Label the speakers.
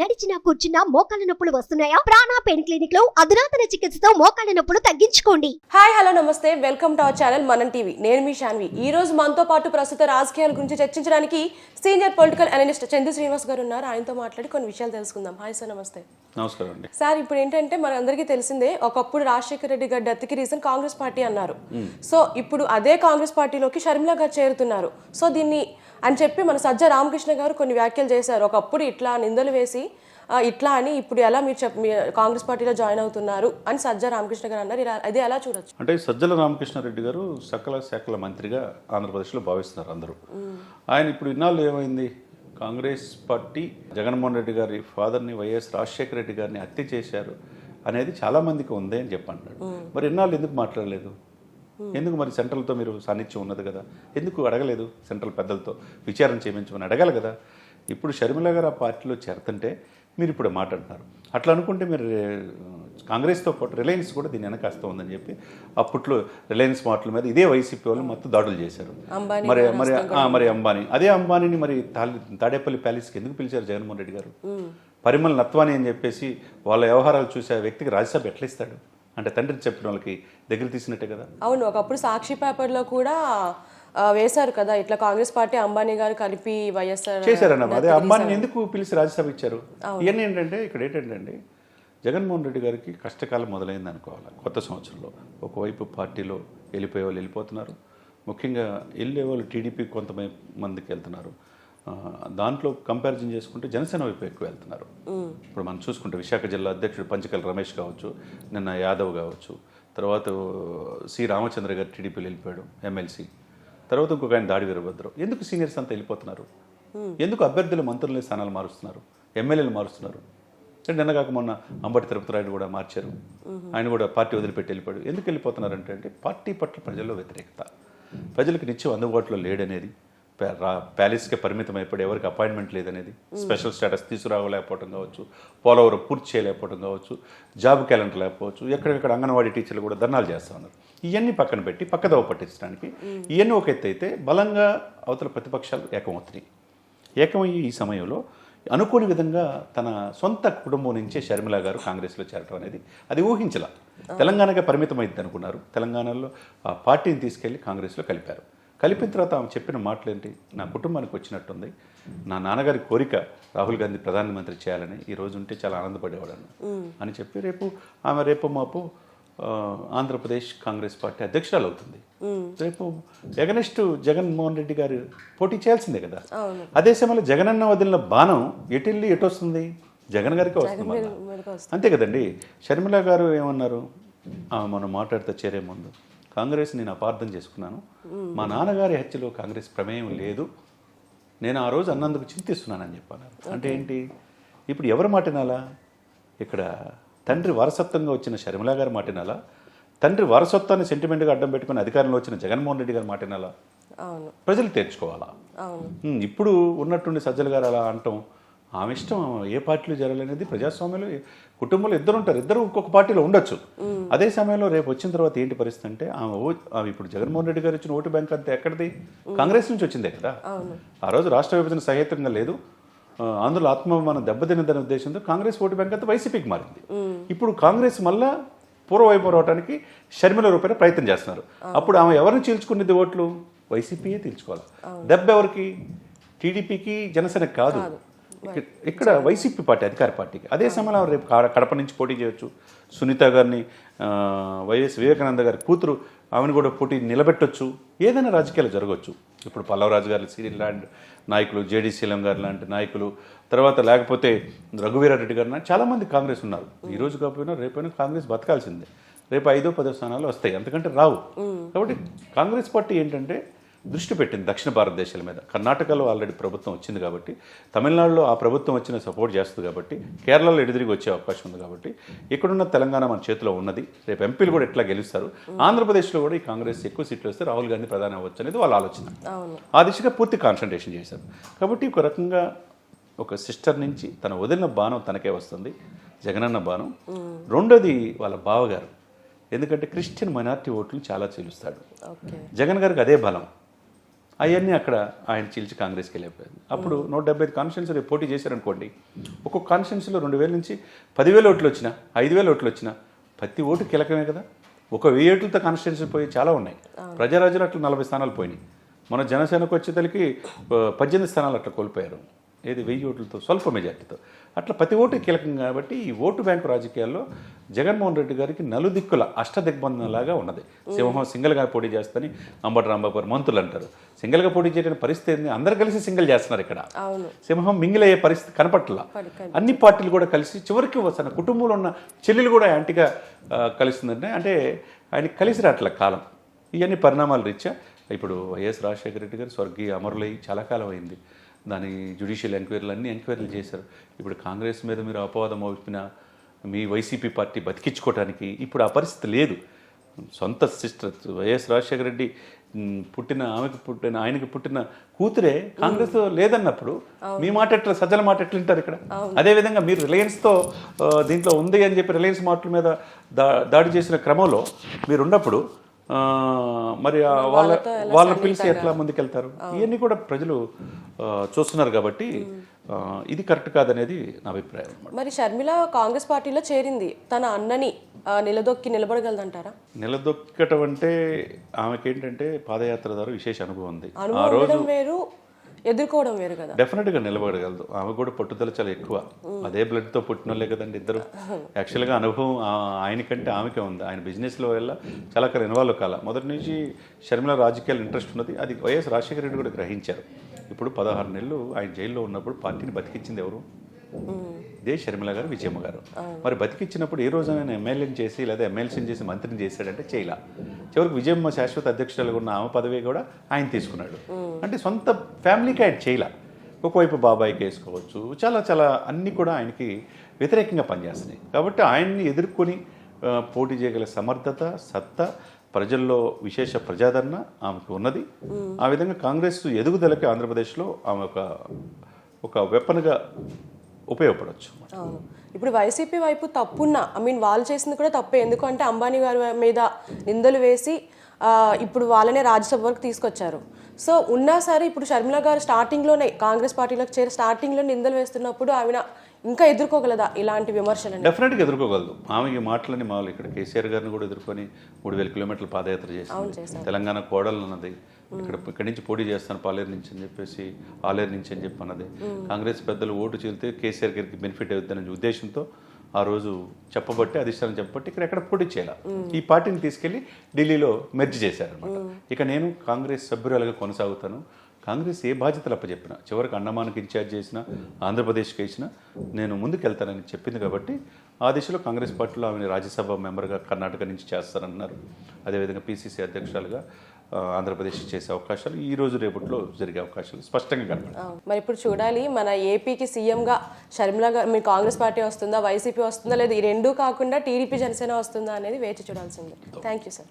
Speaker 1: నడిచినా కూర్చున్నా మోకాళ్ళ నొప్పులు వస్తున్నాయా? ప్రాణా పెయిన్ క్లినిక్లో అధునాతన చికిత్సతో మోకాళ్ళ నొప్పులు తగ్గించుకోండి.
Speaker 2: Hi hello namaste. Welcome to our channel Manam TV. నేను మీ శాన్వి ఈ రోజు మనతో పాటు ప్రస్తుత రాజకీయాల గురించి చర్చించడానికి senior political analyst Chandu Srinivas గారు ఉన్నారు. ఆయనతో మాట్లాడి కొన్ని విషయాలు తెలుసుకుందాం. హాయ్ సార్ నమస్తే.
Speaker 3: నమస్కారం అండి.
Speaker 2: సార్ ఇప్పుడు ఏంటంటే మనందరికీ తెలిసిందే ఒకప్పుడు రాజశేఖర రెడ్డి గారి డెత్కి రీజన్ కాంగ్రెస్ పార్టీ అన్నారు. సో ఇప్పుడు అదే కాంగ్రెస్ పార్టీలోకి షర్మిల గారు చేరుతున్నారు. సో దీన్ని అని చెప్పి మన సజ్జ రామకృష్ణ గారు కొన్ని వ్యాఖ్యలు చేశారు. ఒకప్పుడు ఇట్లా నిందలు వేసి ఇట్లా అని ఇప్పుడు ఎలా మీరు చెప్ మీ కాంగ్రెస్ పార్టీలో జాయిన్ అవుతున్నారు? అని సజ్జ రామకృష్ణ గారు అన్నారు. ఇలా- అది ఎలా చూడొచ్చు?
Speaker 3: అంటే సజ్జల రామకృష్ణారెడ్డి గారు సకల శాఖల మంత్రిగా ఆంధ్రప్రదేశ్లో భావిస్తున్నారు అందరూ. ఆయన ఇప్పుడు ఇన్నాళ్ళు ఏమైంది? కాంగ్రెస్ పార్టీ జగన్మోహన్ రెడ్డి గారి ఫాదర్ని వైఎస్ రాజశేఖర రెడ్డి గారిని హత్య చేశారు అనేది చాలా మందికి ఉంది అని చెప్పన్నాడు మరి ఇన్నాళ్ళు ఎందుకు మాట్లాడలేదు? ఎందుకు మరి సెంట్రల్తో మీరు సాన్నిధ్యం ఉన్నది కదా? ఎందుకు అడగలేదు సెంట్రల్ పెద్దలతో? విచారణ చేయించమని అడగాలి కదా? ఇప్పుడు షర్మిల గారు ఆ పార్టీలో చేరుతుంటే మీరు ఇప్పుడు మాట్లాడుతున్నారు అట్లా అనుకుంటే మీరు కాంగ్రెస్తో పాటు రిలయన్స్ కూడా దీని వెనకాస్త ఉందని చెప్పి అప్పట్లో రిలయన్స్ మాటల మీద ఇదే వైసీపీ వాళ్ళు మొత్తం దాడులు చేశారు.
Speaker 2: అంబానీ
Speaker 3: మరి మరి ఆ, మరి అంబానీ. అదే అంబానీని మరి తాల్- తాడేపల్లి ప్యాలెస్కి ఎందుకు పిలిచారు జగన్మోహన్ రెడ్డి గారు? పరిమళ నత్వాని అని చెప్పేసి వాళ్ళ వ్యవహారాలు చూసి వ్యక్తికి రాజ్యసభ ఎట్లా ఇస్తాడు? అంటే తండ్రి చెప్పిన వాళ్ళకి దగ్గర తీసినట్టే కదా?
Speaker 2: అవును ఒకప్పుడు సాక్షి పేపర్లో కూడా వేశారు కదా ఇట్లా కాంగ్రెస్ పార్టీ అంబానీ గారు కలిపి వైఎస్ఆర్
Speaker 3: చేశారన్న అదే అంబానీని ఎందుకు పిలిచి రాజ్యసభ ఇచ్చారు? ఇవన్నీ ఏంటంటే ఇక్కడ ఏంటంటే జగన్మోహన్ రెడ్డి గారికి కష్టకాలం మొదలైంది అనుకోవాలి. కొత్త సంవత్సరంలో ఒకవైపు పార్టీలో వెళ్ళిపోయే వాళ్ళు వెళ్ళిపోతున్నారు. ముఖ్యంగా వెళ్ళే వాళ్ళు టీడీపీ కొంతమంది మందికి వెళ్తున్నారు. దాంట్లో కంపారిజన్ చేసుకుంటే జనసేన వైపు ఎక్కువ వెళ్తున్నారు. ఇప్పుడు మనం చూసుకుంటే విశాఖ జిల్లా అధ్యక్షుడు పంచకల్ రమేష్ కావచ్చు నిన్న యాదవ్ కావచ్చు తర్వాత సి రామచంద్ర గారు టీడీపీలో వెళ్ళిపోయాడు ఎమ్మెల్సీ. తర్వాత ఇంకొక ఆయన దాడి వీరభద్రం. ఎందుకు సీనియర్స్ అంతా వెళ్ళిపోతున్నారు? ఎందుకు అభ్యర్థులు మంత్రుల స్థానాలు మారుస్తున్నారు? ఎమ్మెల్యేలు మారుస్తున్నారు? నిన్న కాక మొన్న అంబటి తిరుపతి రాయుడు కూడా మార్చారు. ఆయన కూడా పార్టీ వదిలిపెట్టి వెళ్ళిపోయాడు. ఎందుకు వెళ్ళిపోతున్నారంటే అంటే పార్టీ పట్ల ప్రజల్లో వ్యతిరేకత. ప్రజలకు నిత్యం అందుబాటులో లేడనేది ప్యాలెస్కే పరిమితం అయిపోయి ఎవరికి అపాయింట్మెంట్ లేదనేది స్పెషల్ స్టేటస్ తీసుకురావలేకపోవడం కావచ్చు పోలవరం పూర్తి చేయలేకపోవడం కావచ్చు జాబ్ క్యాలెండర్ లేకపోవచ్చు ఎక్కడెక్కడ అంగన్వాడీ టీచర్లు కూడా ధర్నాలు చేస్తూ ఉన్నారు. ఇవన్నీ పక్కన పెట్టి పక్కదవ పట్టించడానికి ఇవన్నీ ఒక ఎత్తు అయితే బలంగా అవతల ప్రతిపక్షాలు ఏకమవుతున్నాయి. ఏకమయ్యే ఈ సమయంలో అనుకోని విధంగా తన సొంత కుటుంబం నుంచే షర్మిల గారు కాంగ్రెస్లో చేరటం అనేది అది ఊహించలా. తెలంగాణకే పరిమితమైంది అనుకున్నారు. తెలంగాణలో ఆ పార్టీని తీసుకెళ్ళి కాంగ్రెస్లో కలిపారు. కలిపిన తర్వాత ఆమె చెప్పిన మాటలు ఏంటి నా కుటుంబానికి వచ్చినట్టుంది. నా నాన్నగారి కోరిక రాహుల్ గాంధీ ప్రధానమంత్రి చేయాలని ఈ రోజు ఉంటే చాలా ఆనందపడేవాడను అని చెప్పి రేపు ఆమె రేపు మాపు ఆంధ్రప్రదేశ్ కాంగ్రెస్ పార్టీ అధ్యక్షురాలు అవుతుంది రేపు ఎగనెస్ట్ జగన్మోహన్ రెడ్డి గారు పోటీ చేయాల్సిందే కదా. అదే సమయంలో జగనన్న వదిలిన బాణం ఎటెళ్ళి ఎటు వస్తుంది? జగన్ గారికి వస్తుంది. అంతే కదండి. షర్మిల గారు ఏమన్నారు? మనం మాట్లాడితే చేరే ముందు. కాంగ్రెస్ నేను అపార్థం చేసుకున్నాను. మా నాన్నగారి హత్యలో కాంగ్రెస్ ప్రమేయం లేదు. నేను ఆ రోజు అన్నందుకు చింతిస్తున్నానని చెప్పాను అంటే ఏంటి? ఇప్పుడు ఎవరు మాటినాలా ఇక్కడ తండ్రి వారసత్వంగా వచ్చిన షర్మిల గారి మాటినాలా తండ్రి వారసత్వాన్ని సెంటిమెంట్గా అడ్డం పెట్టుకుని అధికారంలో వచ్చిన జగన్మోహన్ రెడ్డి గారి మాటినాలా ప్రజలు తెచ్చుకోవాలా ఇప్పుడు ఉన్నట్టుండి సజ్జల గారు అలా అంటాం ఆమె ఇష్టం ఏ పార్టీలో జరగాలనేది ప్రజాస్వామ్యంలో కుటుంబంలో ఇద్దరు ఉంటారు ఇద్దరు ఒక్కొక్క పార్టీలో ఉండొచ్చు. అదే సమయంలో రేపు వచ్చిన తర్వాత ఏంటి పరిస్థితి అంటే ఆమె ఆమె ఇప్పుడు జగన్మోహన్ రెడ్డి గారు ఇచ్చిన ఓటు బ్యాంక్ అంతా ఎక్కడిది? కాంగ్రెస్ నుంచి వచ్చిందే కదా? ఆ రోజు రాష్ట్ర విభజన సహేతంగా లేదు ఆంధ్రుల ఆత్మాభిమానం దెబ్బతినదనే ఉద్దేశంతో కాంగ్రెస్ ఓటు బ్యాంక్ అంతా వైసీపీకి మారింది. ఇప్పుడు కాంగ్రెస్ మళ్ళా పూర్వవైపు రావడానికి షర్మిల రూపాయల ప్రయత్నం చేస్తున్నారు. అప్పుడు ఆమె ఎవరిని చీల్చుకునేది ఓట్లు? వైసీపీయే తీల్చుకోవాలి. దెబ్బ ఎవరికి టీడీపీకి జనసేనకి కాదు. ఇక్కడ- వైసీపీ పార్టీ అధికార పార్టీకి. అదే సమయంలో ఆమె రేపు కడప నుంచి పోటీ చేయొచ్చు. సునీత గారిని వైఎస్ వివేకానంద గారి కూతురు ఆమెను కూడా పోటీ నిలబెట్టొచ్చు. ఏదైనా రాజకీయాలు జరగవచ్చు ఇప్పుడు పల్లవరాజు గారి సీరియల్ లాంటి నాయకులు జేడీ శీలం గారు లాంటి నాయకులు తర్వాత లేకపోతే రఘువీరారెడ్డి గారు లాంటి చాలామంది కాంగ్రెస్ ఉన్నారు. ఈ రోజు కాకపోయినా రేపైనా కాంగ్రెస్ బతకాల్సిందే. రేపు ఐదో పదో స్థానాలు వస్తాయి. అంతకంటే రావు. కాబట్టి కాంగ్రెస్ పార్టీ ఏంటంటే దృష్టి పెట్టింది దక్షిణ భారతదేశాల మీద. కర్ణాటకలో ఆల్రెడీ ప్రభుత్వం వచ్చింది కాబట్టి తమిళనాడులో ఆ ప్రభుత్వం వచ్చిన సపోర్ట్ చేస్తుంది కాబట్టి కేరళలో ఎదురుగా వచ్చే అవకాశం ఉంది కాబట్టి ఇక్కడున్న తెలంగాణ మన చేతిలో ఉన్నది. రేపు ఎంపీలు కూడా ఎట్లా గెలుస్తారు? ఆంధ్రప్రదేశ్లో కూడా ఈ కాంగ్రెస్ ఎక్కువ సీట్లు వస్తే రాహుల్ గాంధీ ప్రధాని అవ్వచ్చు అనేది వాళ్ళ ఆలోచన. ఆ దిశగా పూర్తి కాన్సన్ట్రేషన్ చేశారు. కాబట్టి ఒక రకంగా ఒక సిస్టర్ నుంచి తన వదిలిన బాణం తనకే వస్తుంది. జగనన్న బాణం. రెండోది వాళ్ళ బావగారు. ఎందుకంటే క్రిస్టియన్ మైనారిటీ ఓట్లు చాలా చీలుస్తాడు. జగన్ గారికి అదే బలం. అవన్నీ అక్కడ ఆయన చీల్చి కాంగ్రెస్కి వెళ్ళిపోయింది అప్పుడు నూట డెబ్బై ఐదు కాన్స్టిట్యూన్సీలో పోటీ చేశారనుకోండి ఒక్కొక్క కాన్స్టిట్యూన్సీలో రెండు వేల నుంచి పదివేల ఓట్లు వచ్చినా ఐదు వేల ఓట్లు వచ్చినా ప్రతి ఓటు కీలకమే కదా. ఒక వెయ్యి ఓట్లతో కాన్స్టిట్యూన్సీ పోయి చాలా ఉన్నాయి. ప్రజారాజ్యంలో అట్లా నలభై స్థానాలు పోయినాయి. మన జనసేనకు వచ్చేతలకి పద్దెనిమిది స్థానాలు అట్లా కోల్పోయారు. ఏది వెయ్యి ఓట్లతో స్వల్ప మెజార్టీతో. అట్లా ప్రతి ఓటు కీలకం కాబట్టి ఈ ఓటు బ్యాంకు రాజకీయాల్లో జగన్మోహన్ రెడ్డి గారికి నలుదిక్కుల అష్టదిగ్బంధనలాగా ఉన్నది. సింహం సింగిల్గా పోటీ చేస్తని అంబటి రాంబాబు మంత్రులు అంటారు. సింగిల్గా పోటీ చేయడానికి పరిస్థితి అందరు కలిసి సింగిల్ చేస్తున్నారు ఇక్కడ. సింహం మింగిలయ్యే పరిస్థితి కనపట్ల అన్ని పార్టీలు కూడా కలిసి చివరికి తన కుటుంబంలో ఉన్న చెల్లెలు కూడా యాంటీగా కలుస్తుందంటే అంటే ఆయన కలిసి రావట్ల కాలం. ఇవన్నీ పరిణామాలు రీత్యా ఇప్పుడు వైఎస్ రాజశేఖర రెడ్డి గారు స్వర్గీయ అమరులై చాలా కాలం అయింది. దాని జ్యుడిషియల్ ఎంక్వైరీలు అన్ని ఎంక్వైరీలు చేశారు. ఇప్పుడు కాంగ్రెస్ మీద మీరు అపవాదం మోపిన మీ వైసీపీ పార్టీ బతికించుకోవడానికి ఇప్పుడు ఆ పరిస్థితి లేదు. సొంత సిస్టర్ వైఎస్ రాజశేఖర రెడ్డి పుట్టిన ఆమెకు పుట్టిన ఆయనకి పుట్టిన కూతురే కాంగ్రెస్ లేదన్నప్పుడు మీ మాట ఎట్లా సజ్జల మాట ఎట్లా వింటారు ఇక్కడ? అదేవిధంగా మీరు రిలయన్స్తో దీంట్లో ఉంది అని చెప్పి రిలయన్స్ మార్ట్ల మీద దా దాడి చేసిన క్రమంలో మీరు ఉన్నప్పుడు ఆ, మరి వాళ్ళ వాళ్ళని పిలిచి ఎట్లా ముందుకెళ్తారు? ఇవన్నీ కూడా ప్రజలు చూస్తున్నారు కాబట్టి ఇది కరెక్ట్ కాదనేది నా అభిప్రాయం
Speaker 2: మరి షర్మిల కాంగ్రెస్ పార్టీలో చేరింది. తన అన్నని నిలదొక్కి నిలబడగలదంటారా?
Speaker 3: నిలదొక్కటం అంటే ఆమెకి ఏంటంటే పాదయాత్ర ద్వారా విశేష అనుభవం ఉంది. ఆ రోజు
Speaker 2: వేరు ఎదుర్కోవడం వేరు కదా.
Speaker 3: డెఫినెట్గా నిలబడగలదు. ఆమె కూడా పట్టుదల చాలా ఎక్కువ. అదే బ్లడ్తో పుట్టిన వాళ్ళే కదండి ఇద్దరు. యాక్చువల్గా అనుభవం ఆ- ఆయనకంటే ఆమెకే ఉంది. ఆయన బిజినెస్లో వల్ల చాలా కాలం ఇన్వాల్వ్ కాల. మొదటి నుంచి షర్మిల రాజకీయాలు ఇంట్రెస్ట్ ఉన్నది. అది వైఎస్ రాజశేఖర రెడ్డి కూడా గ్రహించారు. ఇప్పుడు పదహారు నెలలు ఆయన జైల్లో ఉన్నప్పుడు పార్టీని బతికించింది ఎవరు? ఇదే షర్మిల గారు విజయమ్మ గారు. మరి బతికిచ్చినప్పుడు ఏ రోజు ఆయన ఎమ్మెల్యేని చేసి లేదా ఎమ్మెల్సీని చేసి మంత్రిని చేశాడంటే చేయలా. చివరికి విజయమ్మ శాశ్వత అధ్యక్షురాలుగా ఉన్న ఆమె పదవి కూడా ఆయన తీసుకున్నాడు. అంటే సొంత ఫ్యామిలీకి ఆయన చేయలా. ఒకవైపు బాబాయికి వేసుకోవచ్చు చాలా చాలా అన్నీ కూడా ఆయనకి వ్యతిరేకంగా పనిచేస్తున్నాయి. కాబట్టి ఆయన్ని ఎదుర్కొని పోటీ చేయగల సమర్థత సత్తా ప్రజల్లో విశేష ప్రజాదరణ ఆమెకు ఉన్నది. ఆ విధంగా కాంగ్రెస్ ఎదుగుదలకి ఆంధ్రప్రదేశ్లో ఆమె ఒక ఒక వెపన్గా ఉపయోగపడవచ్చు
Speaker 2: ఇప్పుడు వైసీపీ వైపు తప్పున్న ఐ మీన్ వాళ్ళు చేసింది కూడా తప్పే. ఎందుకంటే అంబానీ గారి మీద నిందలు వేసి ఇప్పుడు వాళ్ళనే రాజ్యసభ వరకు తీసుకొచ్చారు. సో ఉన్నా సరే ఇప్పుడు షర్మిల గారు స్టార్టింగ్లోనే కాంగ్రెస్ పార్టీలోకి చేరి స్టార్టింగ్లో నిందలు వేస్తున్నప్పుడు ఆమె ఇంకా ఎదుర్కోగలదా ఇలాంటి విమర్శలని?
Speaker 3: డెఫినెట్గా ఎదుర్కోగలదు. ఆమె ఈ మాటలని మామూలు ఇక్కడ కేసీఆర్ గారిని కూడా ఎదుర్కొని మూడు వేల కిలోమీటర్ల పాదయాత్ర చేసింది. తెలంగాణ కోడలు అన్నది ఇక్కడ ఇక్కడి నుంచి పోటీ చేస్తాను పాలేరు నుంచి అని చెప్పేసి ఆలేరు నుంచి అని చెప్పి అన్నది కాంగ్రెస్ పెద్దలు ఓటు చీలితే కేసీఆర్ గారికి బెనిఫిట్ అవుతుందనే ఉద్దేశంతో ఆ రోజు చెప్పబట్టి అధిష్టానం చెప్పబట్టి ఇక్కడ ఎక్కడ పోటీ చేయాలి. ఈ పార్టీని తీసుకెళ్ళి ఢిల్లీలో మెర్జ్ చేశారనమాట ఇక నేను కాంగ్రెస్ సభ్యురాలుగా కొనసాగుతాను. కాంగ్రెస్ ఏ బాధ్యతలు అప్పచెప్పినా చివరికి అండమాన్కి ఇన్ఛార్జ్ చేసినా ఆంధ్రప్రదేశ్కి ఇచ్చినా నేను ముందుకు వెళ్తానని చెప్పింది కాబట్టి ఆ దిశలో కాంగ్రెస్ పార్టీలో ఆమెను రాజ్యసభ మెంబర్గా కర్ణాటక నుంచి చేస్తారన్నారు అదేవిధంగా పీసీసీ అధ్యక్షురాలుగా ఆంధ్రప్రదేశ్ చేసే అవకాశాలు ఈ రోజు రేపట్లో జరిగే అవకాశాలు స్పష్టంగా కనపడతాయి
Speaker 2: అవును. మరి ఇప్పుడు చూడాలి మన ఏపీకి సీఎంగా షర్మిల గారు మీరు కాంగ్రెస్ పార్టీ వస్తుందా వైసీపీ వస్తుందా లేదా ఈ రెండూ కాకుండా టీడీపీ జనసేన వస్తుందా అనేది వేచి చూడాల్సిందే థ్యాంక్ యూ సార్.